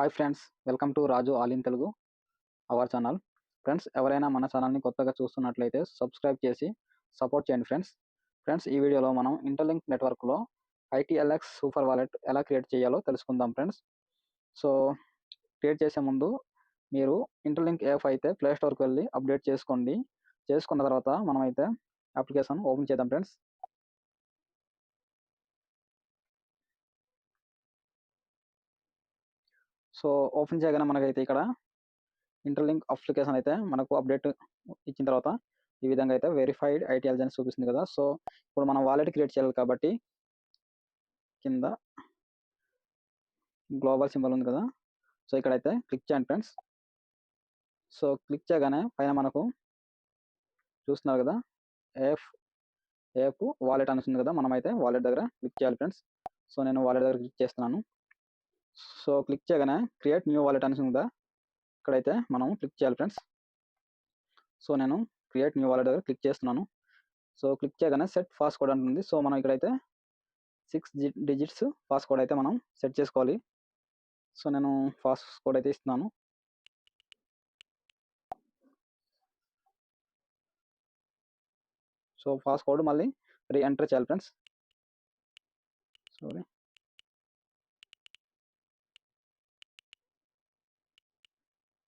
Hi friends welcome to Raju all in Telugu our channel friends ఎవరైనా మన ఛానల్ని కొత్తగా చూస్తున్నట్లయితే సబ్స్క్రైబ్ చేసి సపోర్ట్ చేయండి ఫ్రెండ్స్ ఫ్రెండ్స్ ఈ వీడియోలో మనం ఇంటర్లింక్ నెట్వర్క్లో ఐటీఎల్ఎక్స్ సూపర్ వాలెట్ ఎలా క్రియేట్ చేయాలో తెలుసుకుందాం ఫ్రెండ్స్ సో క్రియేట్ చేసే ముందు మీరు ఇంటర్లింక్ యాప్ అయితే ప్లే స్టోర్కి వెళ్ళి అప్డేట్ చేసుకోండి. చేసుకున్న తర్వాత మనం అయితే అప్లికేషన్ ఓపెన్ చేద్దాం ఫ్రెండ్స్ సో ఓపెన్ చేయగానే మనకైతే ఇక్కడ ఇంటర్లింక్ అప్లికేషన్ అయితే మనకు అప్డేట్ ఇచ్చిన తర్వాత ఈ విధంగా అయితే వెరిఫైడ్ ఐటీఎల్జ్ అని చూపిస్తుంది కదా. సో ఇప్పుడు మనం వాలెట్ క్రియేట్ చేయాలి కాబట్టి కింద గ్లోబల్ సింబల్ ఉంది కదా. సో ఇక్కడైతే క్లిక్ చేయండి ఫ్రెండ్స్ సో క్లిక్ చేయగానే పైన మనకు చూస్తున్నారు కదా. ఏఫ్ ఏఫ్ వాలెట్ అనిస్తుంది కదా కదా. మనమైతే వాలెట్ దగ్గర క్లిక్ చేయాలి ఫ్రెండ్స్ సో నేను వాలెట్ దగ్గర క్లిక్ చేస్తున్నాను. సో క్లిక్ చేయగానే క్రియేట్ న్యూ వాలెట్ అని ఉందా? ఇక్కడైతే మనం క్లిక్ చేయాలి ఫ్రెండ్స్. సో నేను క్రియేట్ న్యూ వాలెట్ దగ్గర క్లిక్ చేస్తున్నాను. సో క్లిక్ చేయగానే సెట్ పాస్కోడ్ అంటుంది. సో మనం ఇక్కడైతే సిక్స్ డిజిట్స్ పాస్కోడ్ అయితే మనం సెట్ చేసుకోవాలి. సో నేను పాస్కోడ్ అయితే ఇస్తున్నాను. సో పాస్కోడ్ మళ్ళీ రీ ఎంటర్ చేయాలి friends. Sorry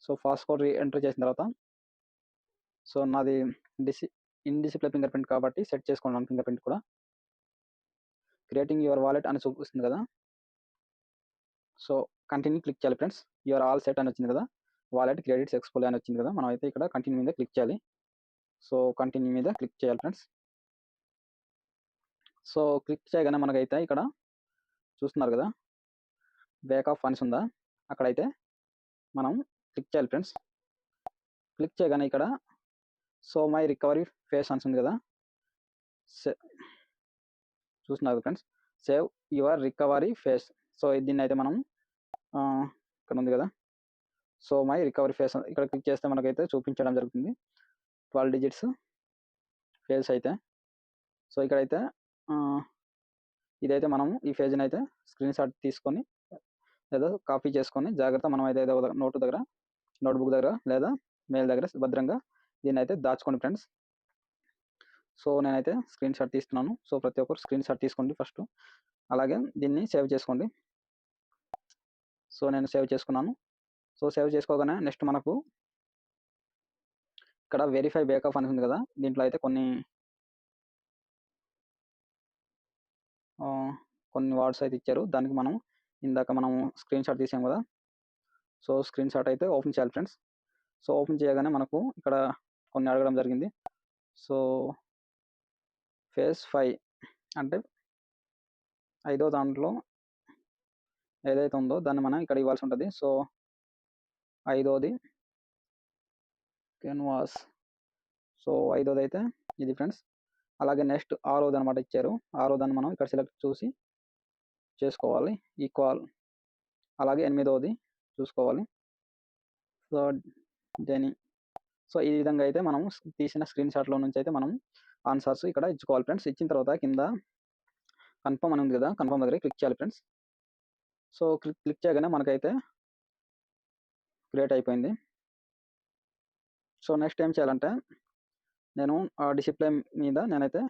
so passcode enter చేసిన తర్వాత సో నాది డిసి ఇన్డిసిప్లే ఫింగర్ ప్రింట్ కాబట్టి సెట్ చేసుకున్నాను ఫింగర్ ప్రింట్ కూడా. క్రియేటింగ్ యువర్ వాలెట్ అని చూపిస్తుంది కదా. సో కంటిన్యూ క్లిక్ చేయాలి ఫ్రెండ్స్. యువర్ ఆల్ సెట్ అని వచ్చింది కదా. వాలెట్ క్రెడిట్స్ ఎక్స్పోల్ అని వచ్చింది కదా. మనం అయితే ఇక్కడ కంటిన్యూ మీద క్లిక్ చేయాలి. సో కంటిన్యూ మీద క్లిక్ చేయాలి ఫ్రెండ్స్. సో క్లిక్ చేయగానే మనకైతే ఇక్కడ చూస్తున్నారు కదా. బ్యాక్ ఆఫ్ ఫండ్స్ ఉందా? అక్కడైతే మనం క్లిక్ చేయాలి ఫ్రెండ్స్. క్లిక్ చేయగానే ఇక్కడ సో మై రికవరీ ఫేస్ అని ఉంది కదా. చూస్తున్నారు friends. Save your recovery phrase. So దీన్ని అయితే మనం ఇక్కడ ఉంది కదా. సో మై రికవరీ ఫేస్ ఇక్కడ క్లిక్ చేస్తే మనకైతే చూపించడం జరుగుతుంది. ట్వెల్వ్ డిజిట్స్ ఫేస్ అయితే. సో ఇక్కడైతే ఇదైతే మనం ఈ ఫేజ్ని అయితే స్క్రీన్ షాట్ తీసుకొని లేదా కాపీ చేసుకొని జాగ్రత్త మనం అయితే ఏదో నోటు దగ్గర నోట్బుక్ దగ్గర లేదా మెయిల్ దగ్గర భద్రంగా దీన్ని అయితే దాచుకోండి ఫ్రెండ్స్. సో నేనైతే స్క్రీన్ షాట్ తీస్తున్నాను. సో ప్రతి ఒక్కరు స్క్రీన్ షాట్ తీసుకోండి ఫస్ట్. అలాగే దీన్ని సేవ్ చేసుకోండి. సో నేను సేవ్ చేసుకున్నాను. సో సేవ్ చేసుకోగానే నెక్స్ట్ మనకు ఇక్కడ వెరిఫై బ్యాకప్ అని ఉంది కదా దీంట్లో అయితే కొన్ని కొన్ని వార్డ్స్ అయితే ఇచ్చారు. దానికి మనం ఇందాక మనం స్క్రీన్ షాట్ తీసాం కదా? సో స్క్రీన్ షాట్ అయితే ఓపెన్ చేయాలి ఫ్రెండ్స్ సో ఓపెన్ చేయగానే మనకు ఇక్కడ కొన్ని అడగడం జరిగింది. సో ఫేస్ ఫైవ్ అంటే ఐదో దాంట్లో ఏదైతే ఉందో దాన్ని మనం ఇక్కడ ఇవ్వాల్సి ఉంటుంది. సో ఐదోది కెన్వాస్ సో ఐదోది అయితే ఇది ఫ్రెండ్స్ అలాగే నెక్స్ట్ ఆరోది అనమాట ఇచ్చారు. ఆరోదాన్ని మనం ఇక్కడ సెలెక్ట్ చూసి చేసుకోవాలి. ఈక్వల్ అలాగే ఎనిమిదవది చూసుకోవాలి. సో దెని సో ఈ విధంగా అయితే మనం తీసిన స్క్రీన్ షాట్లో నుంచి అయితే మనం ఆన్సర్స్ ఇక్కడ ఇచ్చుకోవాలి ఫ్రెండ్స్ ఇచ్చిన తర్వాత కింద కన్ఫర్మ్ అని ఉంది కదా కన్ఫర్మ్ దగ్గర క్లిక్ చేయాలి ఫ్రెండ్స్ సో క్లిక్ క్లిక్ చేయగానే మనకైతే క్రియేట్ అయిపోయింది. సో నెక్స్ట్ ఏం చేయాలంటే నేను డిసిప్లే మీద నేనైతే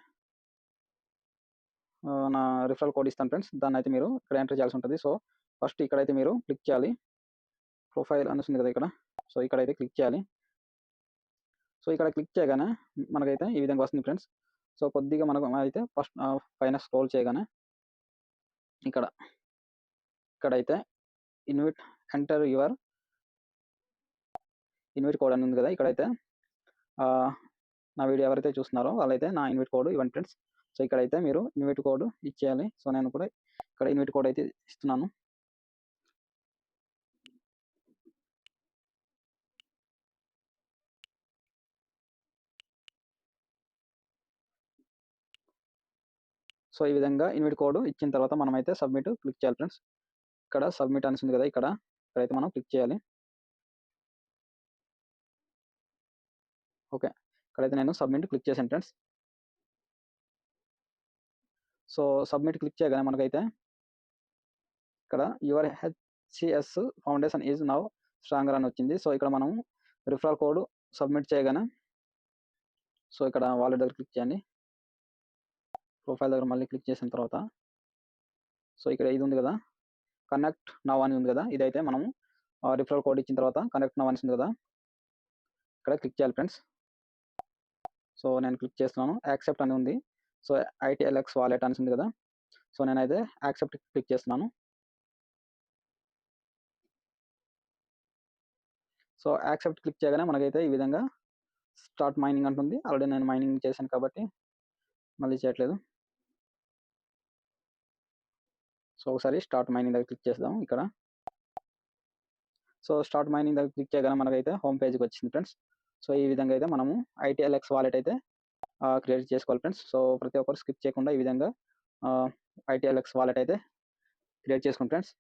నా రిఫరల్ కోడ్ ఇస్తాను ఫ్రెండ్స్ దాన్ని అయితే మీరు ఇక్కడ ఎంటర్ చేయాల్సి ఉంటుంది. సో ఫస్ట్ ఇక్కడైతే మీరు క్లిక్ చేయాలి. ప్రొఫైల్ అనిస్తుంది కదా ఇక్కడ. సో ఇక్కడైతే క్లిక్ చేయాలి. సో ఇక్కడ క్లిక్ చేయగానే మనకైతే ఈ విధంగా వస్తుంది ఫ్రెండ్స్ సో కొద్దిగా మనకు అయితే ఫస్ట్ పైన స్క్రోల్ చేయగానే ఇక్కడ ఇక్కడైతే invite enter your invite code అని ఉంది కదా. ఇక్కడైతే నా వీడియో ఎవరైతే చూస్తున్నారో వాళ్ళైతే నా ఇన్విట్ కోడ్ ఇవ్వండి ఫ్రెండ్స్ సో ఇక్కడైతే మీరు ఇన్విట్ కోడ్ ఇచ్చేయాలి. సో నేను కూడా ఇక్కడ ఇన్విట్ కోడ్ అయితే ఇస్తున్నాను. సో ఈ విధంగా ఇన్విట్ కోడ్ ఇచ్చిన తర్వాత మనం అయితే సబ్మిట్ క్లిక్ చేయాలి ఫ్రెండ్స్. ఇక్కడ సబ్మిట్ అని కదా ఇక్కడ ఇక్కడైతే మనం క్లిక్ చేయాలి. ఓకే. ఇక్కడైతే నేను సబ్మిట్ క్లిక్ చేశాను ఫ్రెండ్స్. సో సబ్మిట్ క్లిక్ చేయగానే మనకైతే ఇక్కడ your HCS foundation is now stronger అని వచ్చింది. సో ఇక్కడ మనం రిఫరల్ కోడ్ సబ్మిట్ చేయగానే సో ఇక్కడ వాలెట్ దగ్గర క్లిక్ చేయండి. ప్రొఫైల్ దగ్గర మళ్ళీ క్లిక్ చేసిన తర్వాత సో ఇక్కడ ఇది ఉంది కదా. కనెక్ట్ నవ్ అని ఉంది కదా. ఇదైతే మనము రిఫరల్ కోడ్ ఇచ్చిన తర్వాత కనెక్ట్ నవ్ అని ఉంది కదా. ఇక్కడ క్లిక్ చేయాలి ఫ్రెండ్స్. సో నేను క్లిక్ చేస్తున్నాను. యాక్సెప్ట్ అని ఉంది. సో ఐటీఎల్ఎక్స్ వాలెట్ అని ఉంది కదా. సో నేనైతే యాక్సెప్ట్ క్లిక్ చేస్తున్నాను. సో యాక్సెప్ట్ క్లిక్ చేయగానే మనకైతే ఈ విధంగా స్టార్ట్ మైనింగ్ అంటుంది. ఆల్రెడీ నేను మైనింగ్ చేశాను కాబట్టి మళ్ళీ చేయట్లేదు. సో ఒకసారి స్టార్ట్ మైనింగ్ దగ్గర క్లిక్ చేద్దాం ఇక్కడ. సో స్టార్ట్ మైనింగ్ దగ్గర క్లిక్ చేయగానే మనకైతే హోమ్ పేజ్కి వచ్చింది ఫ్రెండ్స్. సో ఈ విధంగా అయితే మనము ఐటీఎల్ఎక్స్ వాలెట్ అయితే క్రియేట్ చేసుకోవాలి ఫ్రెండ్స్. సో ప్రతి ఒక్కరు స్కిప్ చేయకుండా ఈ విధంగా ఐటీఎల్ఎక్స్ వాలెట్ అయితే క్రియేట్ చేసుకోండి ఫ్రెండ్స్.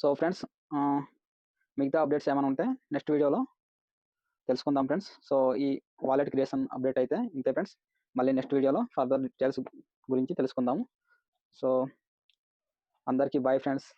సో ఫ్రెండ్స్ మిగతా అప్డేట్స్ ఏమైనా ఉంటే నెక్స్ట్ వీడియోలో తెలుసుకుందాం ఫ్రెండ్స్. సో ఈ వాలెట్ క్రియేషన్ అప్డేట్ అయితే ఇంతే ఫ్రెండ్స్. మళ్ళీ నెక్స్ట్ వీడియోలో ఫర్దర్ డీటెయిల్స్ గురించి తెలుసుకుందాము. సో అందరికీ బాయ్ ఫ్రెండ్స్.